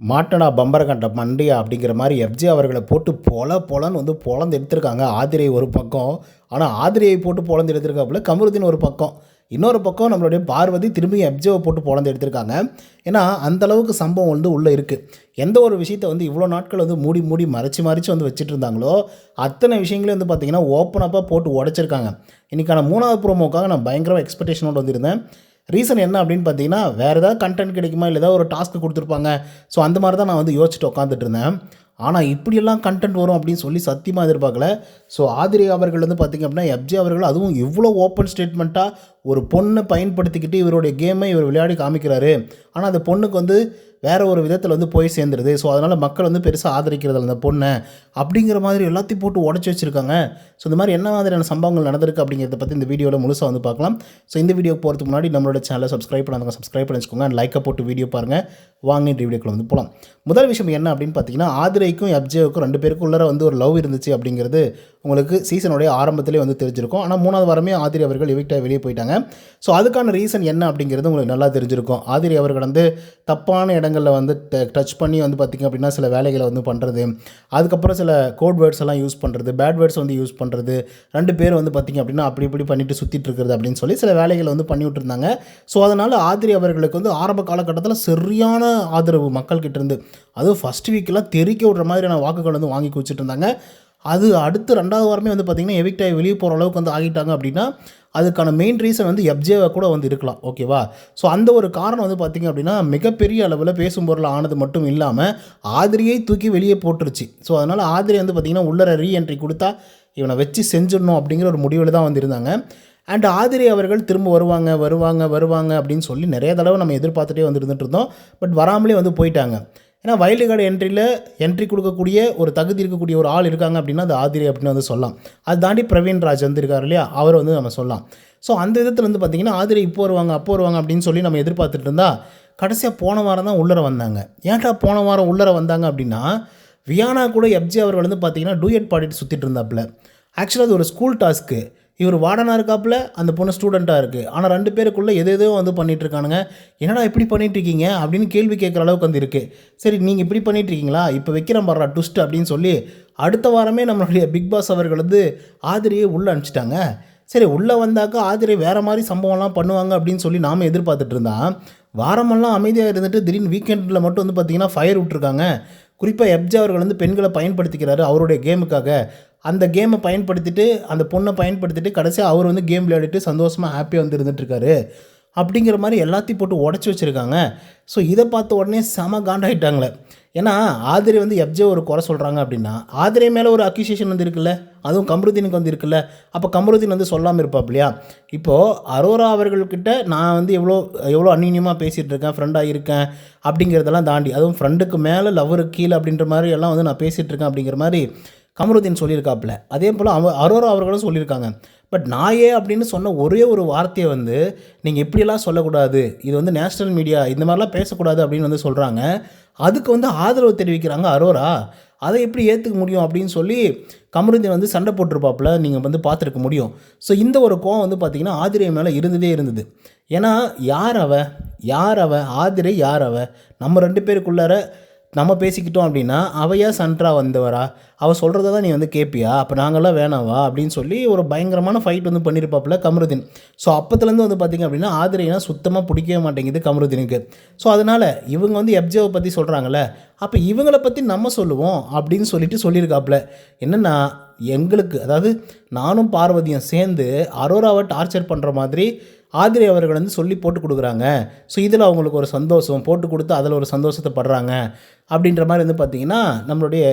மாட்டடா பம்பரகண்ட மண்டியா அப்படிங்கிற மாதிரி எஃப்ஜே அவர்களை போட்டு பொல பொலன்னு வந்து பொழந்து எடுத்திருக்காங்க. ஆதிரை ஒரு பக்கம். ஆனால் ஆதிரையை போட்டு பொழந்து எடுத்திருக்காப்புல கமருதீன் ஒரு பக்கம். இன்னொரு பக்கம் நம்மளுடைய பார்வதி திரும்பி எஃப்ஜேவை போட்டு பொலந்து எடுத்திருக்காங்க. ஏன்னா அந்த அளவுக்கு சம்பவம் வந்து உள்ளே இருக்குது எந்த ஒரு விஷயத்தை வந்து இவ்வளோ நாட்கள் வந்து மூடி மூடி மறைச்சி மறைச்சி வந்து வச்சுட்டு இருந்தாங்களோ அத்தனை விஷயங்களையும் வந்து பார்த்திங்கன்னா ஓப்பன் அப்பாக போட்டு உடச்சிருக்காங்க. இன்றைக்கான மூணாவது ப்ரோமோக்காக நான் பயங்கரமாக எக்ஸ்பெக்டேஷனோடு வந்திருந்தேன். ரீசன் என்ன அப்படின்னு பார்த்தீங்கன்னா வேறு ஏதாவது கண்டென்ட் கிடைக்குமா? இல்லை ஏதாவது ஒரு டாஸ்க் கொடுத்துருப்பாங்க. ஸோ அந்த மாதிரி தான் நான் வந்து யோசிச்சுட்டு உட்காந்துட்டு இருந்தேன். ஆனால் இப்படியெல்லாம் கண்டென்ட் வரும் அப்படின்னு சொல்லி சத்தியமாக எதிர்பார்க்கல. ஸோ ஆதிரி அவர்கள் வந்து பார்த்திங்க அப்படின்னா எப்ஜே அவர்கள் அதுவும் இவ்வளோ ஓப்பன் ஸ்டேட்மெண்ட்டாக ஒரு பொண்ணை பயன்படுத்திக்கிட்டு இவருடைய கேமை இவர் விளையாடி காமிக்கிறாரு. ஆனால் அந்த பொண்ணுக்கு வந்து வேறு ஒரு விதத்தில் வந்து போய் சேர்ந்துருது. ஸோ அதனால் மக்கள் வந்து பெருசாக ஆதரிக்கிறதில்ல அந்த பொண்ணை. அப்படிங்கிற மாதிரி எல்லாத்தையும் போட்டு உடச்சி வச்சுருக்காங்க. ஸோ இந்த மாதிரி என்ன மாதிரியான சம்பவங்கள் நடந்திருக்கு அப்படிங்கிறத பற்றி இந்த வீடியோவில் முழுசாக வந்து பார்க்கலாம். ஸோ இந்த வீடியோ போகிறதுக்கு முன்னாடி நம்மளோட சேனலை சப்ஸ்கிரைப் பண்ணாதவங்க சப்ஸ்கிரைப் பண்ணி வச்சுக்கோங்க. லைக்கை போட்டு வீடியோ பாருங்கள் வாங்க இந்த வீடியோக்குள்ள வந்து போகலாம் முதல் விஷயம் என்ன அப்படின்னு பார்த்தீங்கன்னா ஆதிரைக்கும் எப்ஜேவுக்கும் ரெண்டு பேருக்கும் உள்ளர வந்து ஒரு லவ் இருந்துச்சு அப்படிங்கிறது உங்களுக்கு சீசனுடைய ஆரம்பத்திலே வந்து தெரிஞ்சிருக்கும். ஆனால் மூணாவது வாரமே ஆதிரி அவர்கள் எவிக்டாக வெளியே போயிட்டாங்க. ஸோ அதுக்கான ரீசன் என்ன அப்படிங்கிறது உங்களுக்கு நல்லா தெரிஞ்சிருக்கும். ஆதிரி அவர்கள் வந்து தப்பான இடம் இடங்களில் வந்து டச் பண்ணி வந்து பார்த்திங்க அப்படின்னா சில வேலைகளை வந்து பண்ணுறது அதுக்கப்புறம் சில கோட் வேர்ட்ஸ் எல்லாம் யூஸ் பண்ணுறது பேட் வேர்ட்ஸ் வந்து யூஸ் பண்ணுறது ரெண்டு பேர் வந்து பார்த்திங்க அப்படின்னா அப்படி இப்படி பண்ணிட்டு சுற்றிட்டு இருக்கிறது அப்படின்னு சொல்லி சில வேலைகளை வந்து பண்ணி விட்டுருந்தாங்க. ஸோ அதனால் ஆதிரி அவர்களுக்கு வந்து ஆரம்ப காலகட்டத்தில் சரியான ஆதரவு மக்கள்கிட்ட இருந்து அதுவும் ஃபஸ்ட் வீக்கெல்லாம் தெறிக்க விடுற மாதிரியான வாக்குகள் வந்து வாங்கி குவிச்சிட்டு இருந்தாங்க. அது அடுத்து ரெண்டாவது வாரமே வந்து பார்த்திங்கன்னா எவிக்ட் ஆகி வெளியே போகிற அளவுக்கு வந்து ஆகிட்டாங்க அப்படின்னா அதுக்கான மெயின் ரீசன் வந்து எப்ஜேவை கூட வந்து இருக்கலாம் ஓகேவா ஸோ அந்த ஒரு காரணம் வந்து பார்த்திங்க அப்படின்னா மிகப்பெரிய அளவில் பேசும் பொருள் ஆனது மட்டும் இல்லாமல் ஆதிரியை தூக்கி வெளியே போட்டுருச்சு. ஸோ அதனால் ஆதிரி வந்து பார்த்திங்கன்னா உள்ளர ரீஎன்ட்ரி கொடுத்தா இவனை வச்சு செஞ்சிடணும் அப்படிங்கிற ஒரு முடிவில் தான் வந்திருந்தாங்க அண்ட் ஆதிரி அவர்கள் திரும்ப வருவாங்க வருவாங்க வருவாங்க அப்படின்னு சொல்லி நிறைய தடவை நம்ம எதிர்பார்த்துட்டே வந்து இருந்தோம். பட் வராமலே வந்து போயிட்டாங்க. ஏன்னா வைல்டு கார்டு என்ட்ரியில் என்ட்ரி கொடுக்கக்கூடிய ஒரு தகுதி இருக்கக்கூடிய ஒரு ஆள் இருக்காங்க அப்படின்னா அது ஆதிரி அப்படின்னு வந்து சொல்லலாம். அது தாண்டி பிரவீன் ராஜ் வந்து இருக்கார் இல்லையா? அவர் வந்து நம்ம சொல்லலாம். ஸோ அந்த விதத்தில் வந்து பார்த்திங்கன்னா ஆதிரி இப்போ வருவாங்க அப்போ வருவாங்க அப்படின்னு சொல்லி நம்ம எதிர்பார்த்துட்டு இருந்தால் கடைசியாக போன வாரம் தான் உள்ளர வந்தாங்க. ஏன்டா போன வாரம் உள்ளர வந்தாங்க அப்படின்னா வியானா கூட எப்ஜி அவர்கள் வந்து பார்த்திங்கன்னா டூயட் பாடிட்டு சுற்றிட்டு இருந்தாப்புல. ஆக்சுவலாக அது ஒரு ஸ்கூல் டாஸ்க்கு இவர் வார்டனாக இருக்காப்புல அந்த பொண்ணு ஸ்டூடெண்ட்டாக இருக்குது ஆனால் ரெண்டு பேருக்குள்ளே எது எதோ வந்து பண்ணிகிட்ருக்கானுங்க என்னடா இப்படி பண்ணிட்டு இருக்கீங்க அப்படின்னு கேள்வி கேட்குற அளவுக்கு வந்து இருக்குது சரி நீங்கள் இப்படி பண்ணிட்டு இருக்கீங்களா இப்போ வைக்கிறேன் பாடுறா ட்விஸ்ட் அப்படின்னு சொல்லி அடுத்த வாரமே நம்மளுடைய பிக் பாஸ் அவர்கள் வந்து ஆதிரியை உள்ளே அனுப்பிச்சிட்டாங்க. சரி உள்ளே வந்தாக்கா ஆதிரை வேறு மாதிரி சம்பவம்லாம் பண்ணுவாங்க அப்படின்னு சொல்லி நாம் எதிர்பார்த்துட்டு இருந்தான் வாரமெல்லாம் அமைதியாக இருந்துட்டு திடீர்னு வீக்கெண்டில் மட்டும் வந்து பார்த்திங்கன்னா ஃபயர் விட்ருக்காங்க குறிப்பாக எப்ஜா அவர்கள் வந்து பெண்களை பயன்படுத்திக்கிறாரு அவருடைய கேமுக்காக அந்த கேமை பயன்படுத்திட்டு அந்த பொண்ணை பயன்படுத்திட்டு கடைசியாக அவர் வந்து கேம் விளையாடிட்டு சந்தோஷமாக ஹாப்பியாக வந்து இருந்துட்டுருக்காரு. அப்படிங்கிற மாதிரி எல்லாத்தையும் போட்டு உடச்சி வச்சுருக்காங்க. ஸோ இதை பார்த்த உடனே செம காண்டாயிட்டாங்களே. ஏன்னா ஆதிரி வந்து எப்ஜே ஒரு குறை சொல்கிறாங்க அப்படின்னா ஆதிரை மேலே ஒரு அக்யூசியேஷன் வந்து இருக்குல்ல? அதுவும் கமருதீனுக்கு வந்து இருக்குல்ல? அப்போ கமருதீன் வந்து சொல்லாமல் இருப்பாப் இல்லையா இப்போது அரோரா அவர்கள்கிட்ட நான் வந்து எவ்வளோ எவ்வளோ அந்நியமாக பேசிகிட்டு இருக்கேன் ஃப்ரெண்டாக இருக்கேன் அப்படிங்கிறதெல்லாம் தாண்டி அதுவும் ஃப்ரெண்டுக்கு மேலே லவ்வருக்கு கீழே அப்படின்ற மாதிரி எல்லாம் வந்து நான் பேசிகிட்டு இருக்கேன் அப்படிங்கிற மாதிரி கமருதீன் சொல்லியிருக்காப்புல. அதே போல் அவ அரோரா அவர்களும் சொல்லியிருக்காங்க. பட் நாயே அப்படின்னு சொன்ன ஒரே ஒரு வார்த்தையை வந்து நீங்கள் இப்படியெல்லாம் சொல்லக்கூடாது. இது வந்து நேஷ்னல் மீடியா இந்த மாதிரிலாம் பேசக்கூடாது அப்படின்னு வந்து சொல்கிறாங்க அதுக்கு வந்து ஆதரவு தெரிவிக்கிறாங்க அரோரா. அதை எப்படி ஏற்றுக்க முடியும் அப்படின்னு சொல்லி கமருதீன் வந்து சண்டை போட்டிருப்பாப்புல. நீங்கள் வந்து பார்த்துருக்க முடியும். ஸோ இந்த ஒரு கோவம் வந்து பார்த்திங்கன்னா ஆதிரை மேலே இருந்ததே இருந்தது. ஏன்னா யார் அவ? யார் அவ? ஆதிரை யார் அவ? நம்ம ரெண்டு பேருக்குள்ளார நம்ம பேசிக்கிட்டோம் அப்படின்னா அவையா சண்ட்ரா வந்தவரா? அவள் சொல்கிறத தான் நீ வந்து கேட்பியா அப்போ நாங்கள்லாம் வேணாவா? அப்படின்னு சொல்லி ஒரு பயங்கரமான ஃபைட் வந்து பண்ணியிருப்பாப்புல கமருதீன். ஸோ அப்போத்துலேருந்து வந்து பார்த்திங்க அப்படின்னா ஆதிரைனா சுத்தமாக பிடிக்கவே மாட்டேங்குது கமருதீனுக்கு. ஸோ அதனால் இவங்க வந்து எப்ஜேவை பற்றி சொல்கிறாங்கல்ல அப்போ இவங்களை பற்றி நம்ம சொல்லுவோம் அப்படின்னு சொல்லிட்டு சொல்லியிருக்காப்புல. என்னென்னா எங்களுக்கு அதாவது நானும் பார்வதியும் சேர்ந்து அரோராவை டார்ச்சர் பண்ணுற மாதிரி ஆதிரி அவர்கள் வந்து சொல்லி போட்டு கொடுக்குறாங்க. ஸோ இதில் அவங்களுக்கு ஒரு சந்தோஷம். போட்டு கொடுத்து அதில் ஒரு சந்தோஷத்தை படுறாங்க. அப்படின்ற மாதிரி வந்து பார்த்திங்கன்னா நம்மளுடைய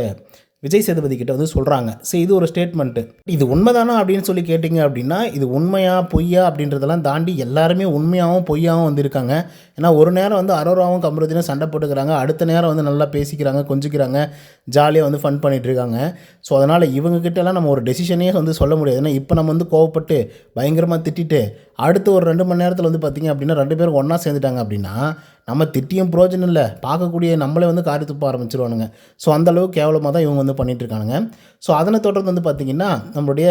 விஜய் சேதுபதி கிட்ட வந்து சொல்கிறாங்க சரி இது ஒரு ஸ்டேட்மெண்ட்டு இது உண்மைதானா அப்படின்னு சொல்லி கேட்டிங்க அப்படின்னா இது உண்மையா பொய்யா அப்படின்றதெல்லாம் தாண்டி எல்லாருமே உண்மையாகவும் பொய்யாகவும் வந்திருக்காங்க. ஏன்னா ஒரு நேரம் வந்து அரோராவும் கமருதினும் சண்டை போட்டுக்கிறாங்க. அடுத்த நேரம் வந்து நல்லா பேசிக்கிறாங்க கொஞ்சிக்கிறாங்க. ஜாலியாக வந்து ஃபன் பண்ணிகிட்டு இருக்காங்க. ஸோ அதனால் இவங்கக்கிட்டலாம் நம்ம ஒரு டெசிஷனே வந்து சொல்ல முடியாது. ஏன்னா இப்போ நம்ம வந்து கோவப்பட்டு பயங்கரமாக திட்டிட்டு அடுத்து ஒரு ரெண்டு மணி நேரத்தில் வந்து பார்த்திங்க அப்படின்னா ரெண்டு பேரும் ஒன்றா சேர்ந்துட்டாங்க அப்படின்னா நம்ம திட்டியும் பிரயோஜனம் இல்லை. பார்க்கக்கூடிய நம்மளே வந்து காரி துப்ப ஆரம்பிச்சிருவானுங்க. ஸோ அந்தளவுக்கு கேவலமாக தான் இவங்க வந்து பண்ணிகிட்ருக்கானுங்க ஸோ அதனை தொடர்ந்து வந்து பார்த்திங்கன்னா நம்மளுடைய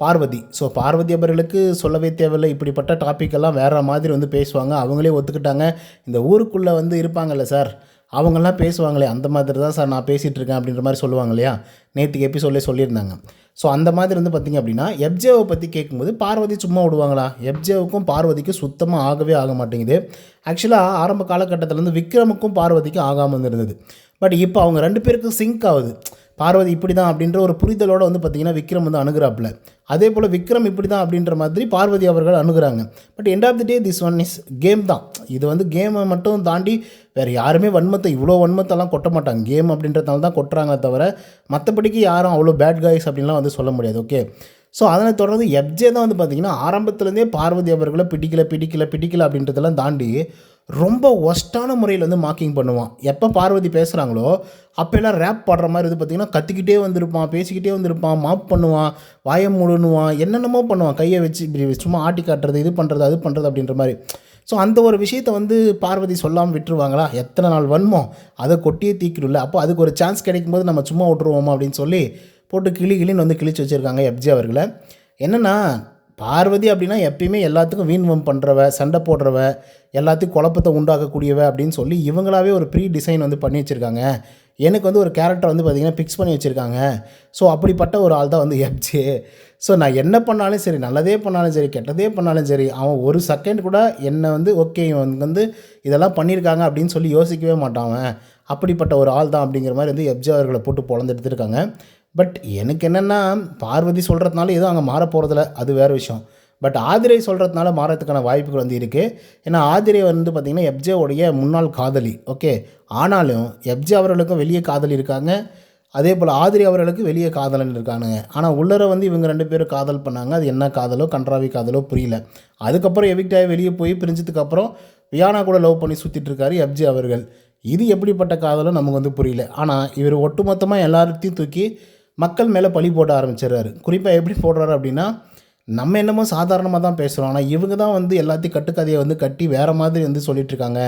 பார்வதி. ஸோ பார்வதி அவர்களுக்கு சொல்லவே தேவையில்லை. இப்படிப்பட்ட டாப்பிக்கெல்லாம் வேறு மாதிரி வந்து பேசுவாங்க. அவங்களே ஒத்துக்கிட்டாங்க. இந்த ஊருக்குள்ளே வந்து இருப்பாங்கல்ல சார்? அவங்கெல்லாம் பேசுவாங்களே அந்த மாதிரி தான் சார் நான் பேசிகிட்ருக்கேன் அப்படின்ற மாதிரி சொல்லுவாங்க இல்லையா? நேற்றுக்கு எபிசோட்லேயே சொல்லியிருந்தாங்க. ஸோ அந்த மாதிரி வந்து பார்த்திங்க அப்படின்னா எப்ஜேவை பற்றி கேட்கும்போது பார்வதி சும்மா விடுவாங்களா? எப்ஜேவுக்கும் பார்வதிக்கும் சுத்தமாக ஆகவே ஆக மாட்டேங்குது. ஆக்சுவலாக ஆரம்ப காலகட்டத்திலேருந்து விக்ரமுக்கும் பார்வதிக்கும் ஆகாமல் இருந்தது. பட் இப்போ அவங்க ரெண்டு பேருக்கும் சிங்க் ஆகுது. பார்வதி இப்படி தான் அப்படின்ற ஒரு புரிதலோடு வந்து பார்த்திங்கன்னா விக்ரம் வந்து அணுகிறாப்புல. அதே போல் விக்ரம் இப்படி தான் அப்படின்ற மாதிரி பார்வதி அவர்கள் அணுகிறாங்க. But end of the day this one is game தான். இது வந்து கேமை மட்டும் தாண்டி வேறு யாருமே வன்மத்தை இவ்வளோ வன்மத்தெல்லாம் கொட்ட மாட்டாங்க. கேம் அப்படின்றதால தான் கொட்டுறாங்களே தவிர மற்றபடிக்கு யாரும் அவ்வளோ பேட் காய்ஸ் அப்படின்லாம் வந்து சொல்ல முடியாது ஓகே ஸோ அதனை தொடர்ந்து எப்ஜே தான் வந்து பார்த்திங்கன்னா ஆரம்பத்துலேருந்தே பார்வதி அவர்களை பிடிக்கல பிடிக்கல பிடிக்கல அப்படின்றதெல்லாம் தாண்டி ரொம்ப ஒஸ்ட்டான முறையில் வந்து மார்க்கிங் பண்ணுவான். எப்போ பார்வதி பேசுகிறாங்களோ அப்போல்லாம் ரேப் பாடுற மாதிரி இது பார்த்திங்கன்னா கத்திக்கிட்டே வந்திருப்பான் பேசிக்கிட்டே வந்திருப்பான் மாப் பண்ணுவான் வாயை முழுனுவான் என்னென்னமோ பண்ணுவான். கையை வச்சு இப்படி சும்மா ஆட்டி காட்டுறது இது பண்ணுறது அது பண்ணுறது அப்படின்ற மாதிரி. ஸோ அந்த ஒரு விஷயத்தை வந்து பார்வதி சொல்லாமல் விட்டுருவாங்களா? எத்தனை நாள் வன்மோ அதை கொட்டியே தீக்கிடும்ல. அப்போ அதுக்கு ஒரு சான்ஸ் கிடைக்கும்போது நம்ம சும்மா விட்டுருவோமா அப்படின்னு சொல்லி போட்டு கிளி கிளின்னு வந்து கிழிச்சு வச்சுருக்காங்க எப்ஜி அவர்களை. என்னென்னா பார்வதி அப்படின்னா எப்பயுமே எல்லாத்துக்கும் வீண்வம் பண்ணுறவ சண்டை போடுறவ எல்லாத்தையும் குழப்பத்தை உண்டாக்கக்கூடியவ அப்படின்னு சொல்லி இவங்களாவே ஒரு ப்ரீ டிசைன் வந்து பண்ணி வச்சுருக்காங்க. எனக்கு வந்து ஒரு கேரக்டர் வந்து பார்த்திங்கன்னா ஃபிக்ஸ் பண்ணி வச்சுருக்காங்க. ஸோ அப்படிப்பட்ட ஒரு ஆள் தான் வந்து எப்ஜே ஸோ நான் என்ன பண்ணாலும் சரி நல்லதே பண்ணாலும் சரி கெட்டதே பண்ணாலும் சரி அவன் ஒரு செகண்ட் கூட என்னை வந்து ஓகே இவன் வந்து இதெல்லாம் பண்ணியிருக்காங்க அப்படின்னு சொல்லி யோசிக்கவே மாட்டான் அவன். அப்படிப்பட்ட ஒரு ஆள் தான் அப்படிங்கிற மாதிரி வந்து எப்ஜே அவர்களை போட்டு பொழந்து எடுத்துருக்காங்க பட் எனக்கு என்னென்னா பார்வதி சொல்கிறதுனால எதுவும் அங்கே மாற போகிறதில்ல அது வேறு விஷயம். பட் ஆதிரை சொல்கிறதுனால மாறத்துக்கான வாய்ப்புகள் வந்து இருக்குது ஏன்னா ஆதிரை வந்து பார்த்திங்கன்னா எப்ஜேவுடைய முன்னாள் காதலி. ஓகே? ஆனாலும் எப்ஜே அவர்களுக்கும் வெளியே காதலி இருக்காங்க. அதே போல் ஆதிரி அவர்களுக்கு வெளியே காதலன் இருக்கானுங்க. ஆனால் உள்ளர வந்து இவங்க ரெண்டு பேரும் காதல் பண்ணாங்க. அது என்ன காதலோ கன்றாவி காதலோ புரியல. அதுக்கப்புறம் எவிக்ட் ஆகி வெளியே போய் பிரிஞ்சதுக்கப்புறம் வியானா கூட லவ் பண்ணி சுற்றிட்டு எப்ஜி எப்ஜே அவர்கள். இது எப்படிப்பட்ட காதலும் நமக்கு வந்து புரியல. ஆனால் இவர் ஒட்டுமொத்தமாக எல்லாத்தையும் தூக்கி மக்கள் மேலே பழி போட ஆரம்பிச்சிடுறாரு. குறிப்பாக எப்படி போடுறாரு அப்படின்னா நம்ம என்னமோ சாதாரணமாக தான் பேசுகிறோம் ஆனால் இவங்க தான் வந்து எல்லாத்தையும் கட்டுக்கதையை வந்து கட்டி வேறு மாதிரி வந்து சொல்லிகிட்ருக்காங்க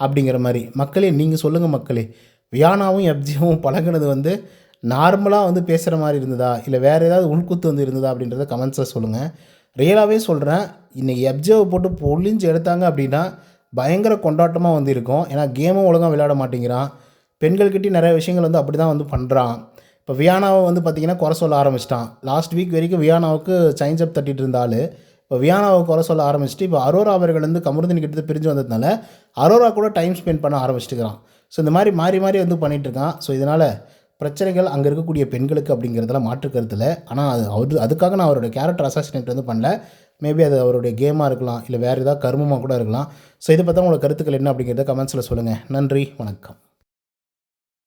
அப்படிங்கிற மாதிரி. மக்களே நீங்கள் சொல்லுங்கள் மக்களே. வியானாவும் எப்ஜியும் பழகுனது வந்து நார்மலாக வந்து பேசுகிற மாதிரி இருந்ததா? இல்லை வேறு ஏதாவது உள்குத்து வந்து இருந்ததா? அப்படின்றத கமெண்ட்ஸை சொல்லுங்கள் ரியலாகவே சொல்கிறேன் இன்றைக்கி எப்ஜியை போட்டு பொழிஞ்சு எடுத்தாங்க அப்படின்னா பயங்கர கொண்டாட்டமாக வந்து இருக்கும். ஏன்னா கேமும் ஒழுங்காக விளையாட மாட்டேங்கிறான். பெண்கள்கிட்டயும் நிறைய விஷயங்கள் வந்து அப்படி தான் வந்து பண்ணுறான் இப்போ வியானாவை வந்து பார்த்திங்கன்னா குறை சொல்ல ஆரம்பிச்சிட்டான். லாஸ்ட் வீக் வரைக்கும் வியானாவுக்கு சைன்ஸ் அப் தட்டிட்டு இருந்தாலும் இப்போ வியானாவை குறை சொல்ல ஆரம்பிச்சிட்டு இப்போ அரோரா அவர்கள் வந்து கமருதன் கிட்ட பிரிஞ்சு வந்ததுனால அரோரா கூட டைம் ஸ்பெண்ட் பண்ண ஆரம்பிச்சிட்டுக்கிறான். ஸோ இந்த மாதிரி மாறி மாறி வந்து பண்ணிகிட்டு இருக்கான். ஸோ இதனால் பிரச்சனைகள் அங்கே இருக்கக்கூடிய பெண்களுக்கு அப்படிங்கிறதுல மாற்று கருத்தில் ஆனால் அது அவர் அதுக்காக நான் அவருடைய கேரக்டர் அசாசினேட் வந்து பண்ணல. மேபி அது அவருடைய கேமாக இருக்கலாம் இல்லை வேறு ஏதாவது கருமமாக கூட இருக்கலாம். ஸோ இதை பற்றி உங்களோட கருத்துக்கள் என்ன அப்படிங்கிறத கமெண்ட்ஸில் சொல்லுங்கள் நன்றி வணக்கம்.